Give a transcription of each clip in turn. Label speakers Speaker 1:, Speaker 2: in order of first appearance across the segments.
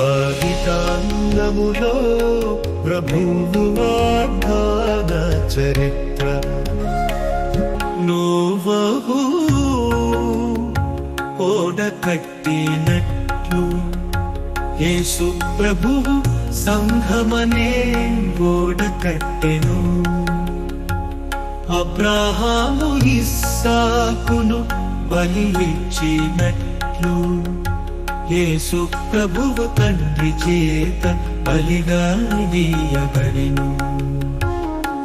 Speaker 1: ఆదికాండములో ప్రభువు వాగ్దాన చరిత్ర నోవహు ఓడ కట్టినట్లు. యేసు ప్రభువు సంఘమనే ఓడ కట్టెను. అబ్రహాము ఇస్సాకును బలి ఇచ్చినట్లు. యేసు ప్రభువు తండ్రి చేత బలిగా దీయబడిను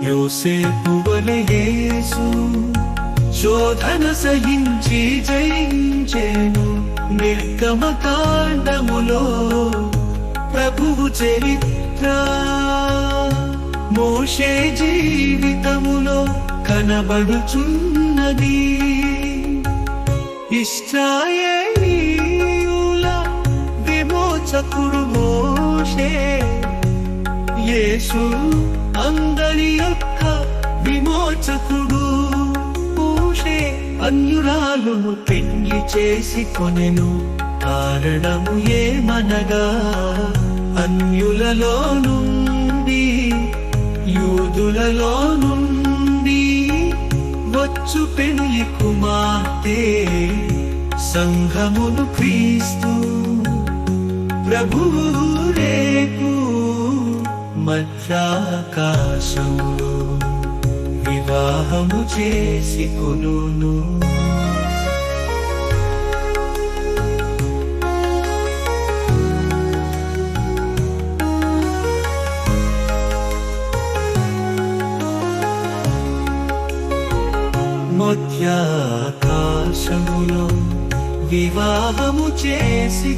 Speaker 1: యోసేపు వలె యేసు శోధన సహించి జయించేను. నిర్గమ కాండములో ప్రభువు చరిత్ర. మోషే జీవితములో కనబడుచున్నది. ఇష్టాయే రక్షకుడు మోషే యేసు అందరి యొక్క విమోచకుడు. మోషే అన్యురాలును పెళ్ళి చేసి కొనెను. కారణము ఏమనగా అన్యులలో నుండి యూదులలో నుండి వచ్చు పెళ్ళి కుమార్తె సంఘమును క్రీస్తు. ప్రభువు రేపు మధ్యాకాశంలో వివాహము చేసి కొనును మధ్యాకాశములో వివాహము చేసి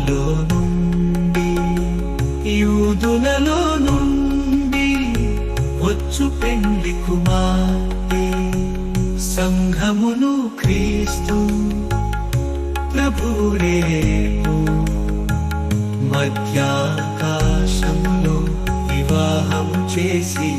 Speaker 1: యూదులలో నుండి యూదులలో నుండి వచ్చు పెండి కుమారి సంఘమును క్రీస్తు ప్రభురేపు మధ్యాకాశంలో వివాహం చేసి